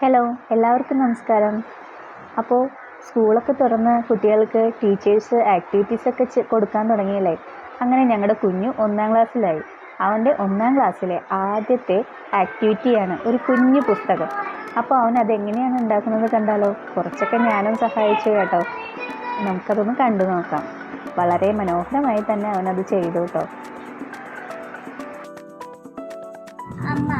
Hello എല്ലാവർക്കും നമസ്കാരം. അപ്പോൾ സ്കൂളൊക്കെ തുറന്ന് കുട്ടികൾക്ക് ടീച്ചേഴ്സ് ആക്ടിവിറ്റീസൊക്കെ കൊടുക്കാൻ തുടങ്ങിയല്ലേ? അങ്ങനെ ഞങ്ങളുടെ കുഞ്ഞു ഒന്നാം ക്ലാസ്സിലായി. അവന്റെ ഒന്നാം ക്ലാസ്സിലെ ആദ്യത്തെ ആക്ടിവിറ്റിയാണ് ഒരു കുഞ്ഞു പുസ്തകം. അപ്പോൾ അവൻ അതെങ്ങനെയാണ് ഉണ്ടാക്കുന്നത് കണ്ടാലോ? കുറച്ചൊക്കെ ഞാനും സഹായിച്ചു കേട്ടോ. നമുക്കതൊന്ന് കണ്ടു നോക്കാം. വളരെ മനോഹരമായി തന്നെ അവനത് ചെയ്തു കേട്ടോ. അമ്മ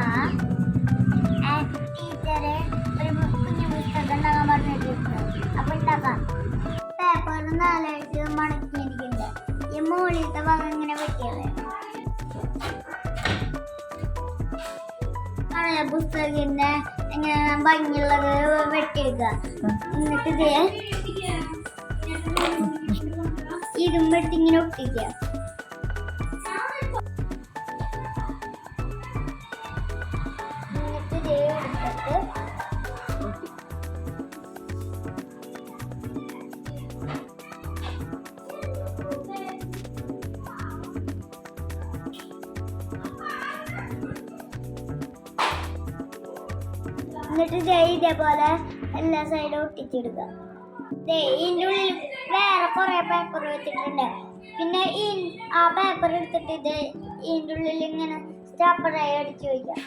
നാലായിട്ട് മടക്കിയിരിക്കുന്നുണ്ട് ഈ മുകളിലത്തെ ഭാഗം ഇങ്ങനെ വെട്ടിയത് പഴയ പുസ്തകത്തിന്റെ ഇങ്ങനെ ഭംഗിയുള്ളത് വെട്ടിയെടുക്കുക എന്നിട്ട് ഇത് ഇതും വെട്ടി ഇങ്ങനെ ഒട്ടിക്കുക എന്നിട്ട് ദേ എടുത്തിട്ട് എന്നിട്ട് ദേ ഇതേപോലെ എല്ലാ സൈഡും ഒട്ടിച്ചെടുക്കുക ദേ ഇതിന്റെ ഉള്ളിൽ വേറെ കുറേ പേപ്പർ വെച്ചിട്ടുണ്ട്. പിന്നെ ഈ ആ പേപ്പർ എടുത്തിട്ട് ഇത് ഇതിന്റെ ഉള്ളിൽ ഇങ്ങനെ സ്റ്റാപ്പറായി അടിച്ച് വയ്ക്കാം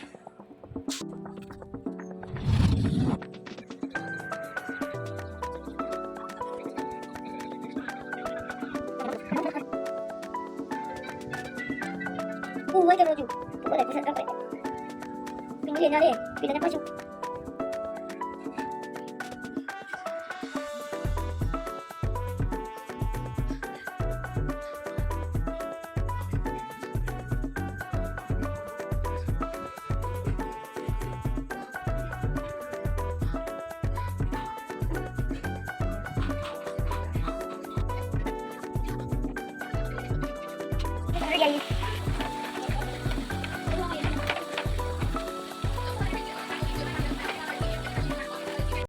പൂവൊക്കെ പോയി പൂവൊക്കെ പിന്നെ പിന്നെ പശു? Bye.